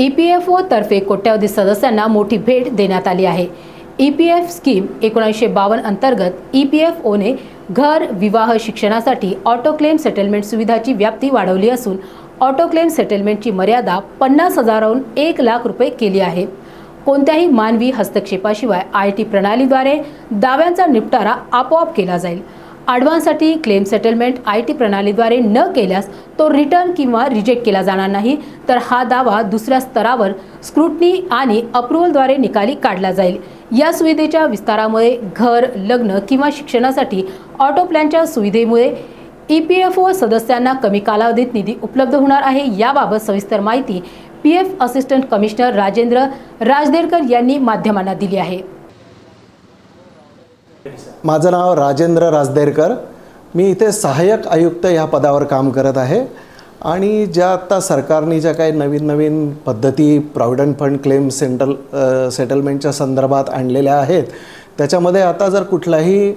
E P F ओतर्फे कोट्यावधी सदस्यांना मोठी भेट देण्यात आली आहे. ई पी एफ स्कीम एकोणीसशे बावन्न अंतर्गत ई पी एफ ओने घर विवाह शिक्षणासाठी ऑटोक्लेम सेटलमेंट सुविधाची व्याप्ती वाढवली असून ऑटोक्लेम सेटलमेंटची मर्यादा पन्नास हजाराहून एक लाख रुपये केली आहे. कोणत्याही मानवी हस्तक्षेपाशिवाय आय टी प्रणालीद्वारे दाव्यांचा निपटारा आपोआप केला जाईल. ॲडव्हान्ससाठी क्लेम सेटलमेंट आय टी प्रणालीद्वारे न केल्यास तो रिटर्न किंवा रिजेक्ट केला जाणार नाही तर हा दावा दुसऱ्या स्तरावर स्क्रुटनी आणि अप्रुव्हलद्वारे निकाली काढला जाईल. या सुविधेच्या विस्तारामुळे घर लग्न किंवा शिक्षणासाठी ऑटो प्लॅनच्या सुविधेमुळे ई पी एफ ओ सदस्यांना कमी कालावधीत निधी उपलब्ध होणार आहे. याबाबत सविस्तर माहिती P F assistant commissioner Rajendra Rajderkar यांनी माध्यमांना दिली आहे. माझं नाव राजेंद्र राजदेरकर. मी इथे सहाय्यक आयुक्त ह्या पदावर काम करत आहे. आणि ज्या आत्ता सरकारने ज्या काही नवीन नवीन पद्धती प्रॉव्हिडंट फंड क्लेम सेंटल सेटलमेंटच्या संदर्भात आणलेल्या आहेत त्याच्यामध्ये आता जर कुठल्याही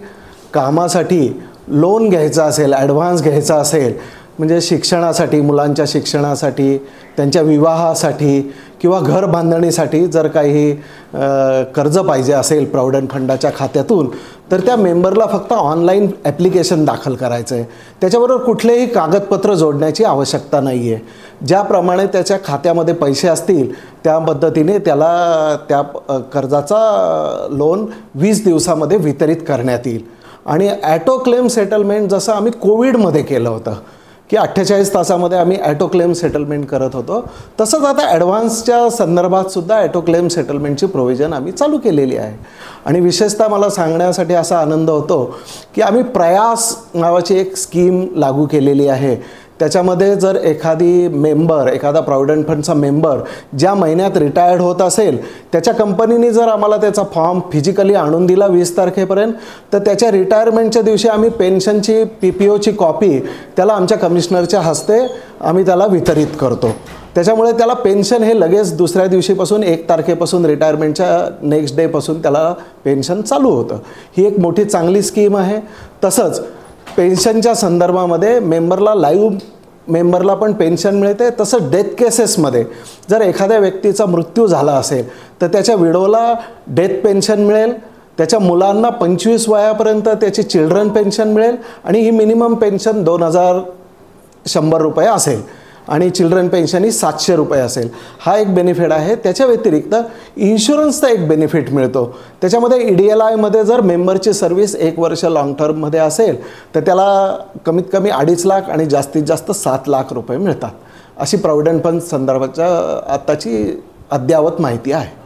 कामासाठी लोन घ्यायचं असेल ॲडव्हान्स घ्यायचा असेल म्हणजे शिक्षणासाठी मुलांच्या शिक्षणासाठी त्यांच्या विवाहासाठी किंवा घर बांधणीसाठी जर काही कर्ज पाहिजे असेल प्रॉव्हिडंट फंडाच्या खात्यातून तर त्या मेंबरला फक्त ऑनलाईन ॲप्लिकेशन दाखल करायचं आहे त्याच्याबरोबर कुठलेही कागदपत्र जोडण्याची आवश्यकता नाही आहे ज्याप्रमाणे त्याच्या खात्यामध्ये पैसे असतील त्या पद्धतीने त्याला त्या कर्जाचा लोन वीस दिवसामध्ये वितरित करण्यात येईल. आणि ॲटो क्लेम सेटलमेंट जसं आम्ही कोविडमध्ये केलं होतं की अठ्ठेचाळीस तासामध्ये आम्ही ॲटो क्लेम सेटलमेंट करत होतो. तसंच आता ॲडव्हान्सच्या संदर्भात सुद्धा ॲटो क्लेम सेटलमेंटची प्रोव्हिजन आम्ही चालू केलेली आहे. आणि विशेषतः मला सांगण्यासाठी असा आनंद होतो की आम्ही प्रयास नावाची एक स्कीम लागू केलेली आहे. त्याच्यामध्ये जर एखादी मेंबर एखादा प्रॉव्हिडंट फंडचा मेंबर ज्या महिन्यात रिटायर्ड होत असेल त्याच्या कंपनीने जर आम्हाला त्याचा फॉर्म फिजिकली आणून दिला वीस तारखेपर्यंत तर त्याच्या रिटायरमेंटच्या दिवशी आम्ही पेन्शनची पी पी ओची कॉपी त्याला आमच्या कमिशनरच्या हस्ते आम्ही त्याला वितरित करतो. त्याच्यामुळे त्याला पेन्शन हे लगेच दुसऱ्या दिवशीपासून एक तारखेपासून रिटायरमेंटच्या नेक्स्ट डेपासून त्याला पेन्शन चालू होतं. ही एक मोठी चांगली स्कीम आहे. तसंच पेन्शनच्या संदर्भामध्ये मेंबरला लाईव्ह मेंबरला पण पेन्शन मिळते तसं डेथ केसेसमध्ये जर एखाद्या व्यक्तीचा मृत्यू झाला असेल तर त्याच्या विडोला डेथ पेन्शन मिळेल त्याच्या मुलांना पंचवीस वयापर्यंत त्याची चिल्ड्रन पेन्शन मिळेल आणि ही मिनिमम पेन्शन दोन हजार शंभर रुपये असेल. आणि चिल्ड्रन पेन्शन ही सातशे रुपये असेल. हा एक बेनिफिट आहे. त्याच्या व्यतिरिक्त इन्शुरन्सचा एक बेनिफिट मिळतो. त्याच्यामध्ये ई डी एल आयमध्ये जर मेंबरची सर्व्हिस एक वर्ष लाँग टर्ममध्ये असेल तर त्याला कमीत कमी अडीच लाख आणि जास्तीत जास्त सात लाख रुपये मिळतात. अशी प्रॉव्हिडंट फंड संदर्भाच्या आत्ताची अद्ययावत माहिती आहे.